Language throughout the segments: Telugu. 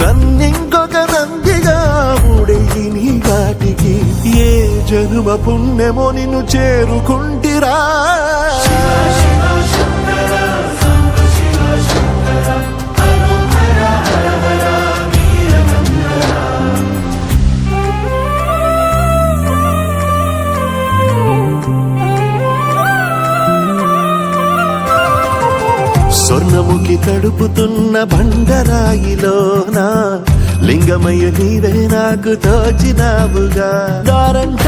నన్నింకొక నందిగా మూడెయ్యి నీ వాటికి ఏ జనుమ పుణ్యమో నిన్ను చేరుకుంటిరా. స్వర్ణముఖి తడుపుతున్న బండరాయిలోన లింగమయ్య నీవే నాకు తోచినావుగా దారంట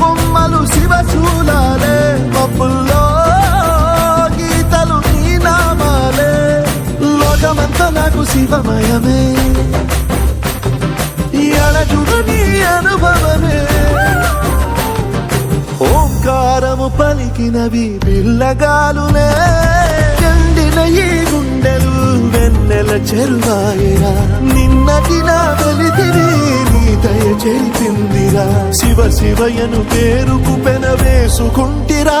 కొమ్మలు శివశూలాలే మబ్బుల్లో గీతలు నీ నామాలే. లోకమంతా నాకు శివమయమే. ఎడచుడు నీ అనుభవమే. ఓంకారము తాకినవి పిల్లగాలునే ఎండిన ఈ గుండెలు వెన్నెల చెరువాయిరా. నిన్నటి నా వెలితిని నీ దయ చెరిపిందిరా. శివ శివయను పేరుకు పెన వేసుకుంటిరా.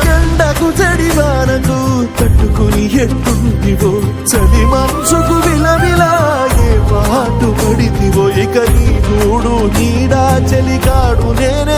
ఎండకు చెడి వానకు తట్టుకుని ఎట్టుందివో? చలి మనసుకు విలవిలా ఏ పాటు పడితివో ఇక నీ చూడు నీడా చలికాడు నేనేరా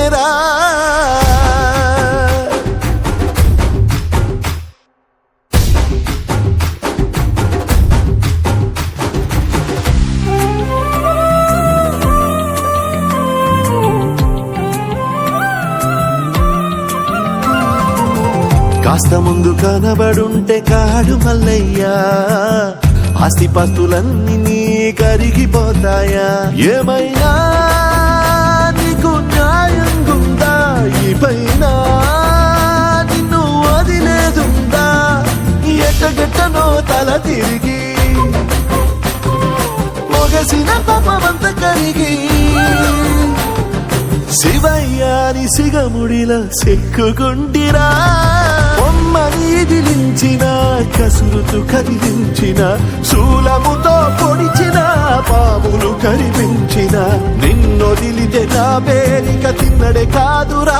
కాస్త ముందు కనబడుంటే కాడు మల్లయ్యా. ఆస్తిపాస్తులన్నీ నీ కరిగిపోతాయా. ఏమైనా నీకు న్యాయం గుందా? ఈ పైన నిన్ను వదిలేదుందా? ఎట్టగట్టనో తల తిరిగి. మొగసిన పాపమంత కరిగి. శివ శివయ్యాని ముడిల సిక్కుకుంటిరా బొమ్మని దిలించిన కసురుతు కదిలించిన శూలముతో పొడిచిన పాములు కరిపించిన నిన్నొదిలితే నా పేరిక తిన్నడే కాదురా.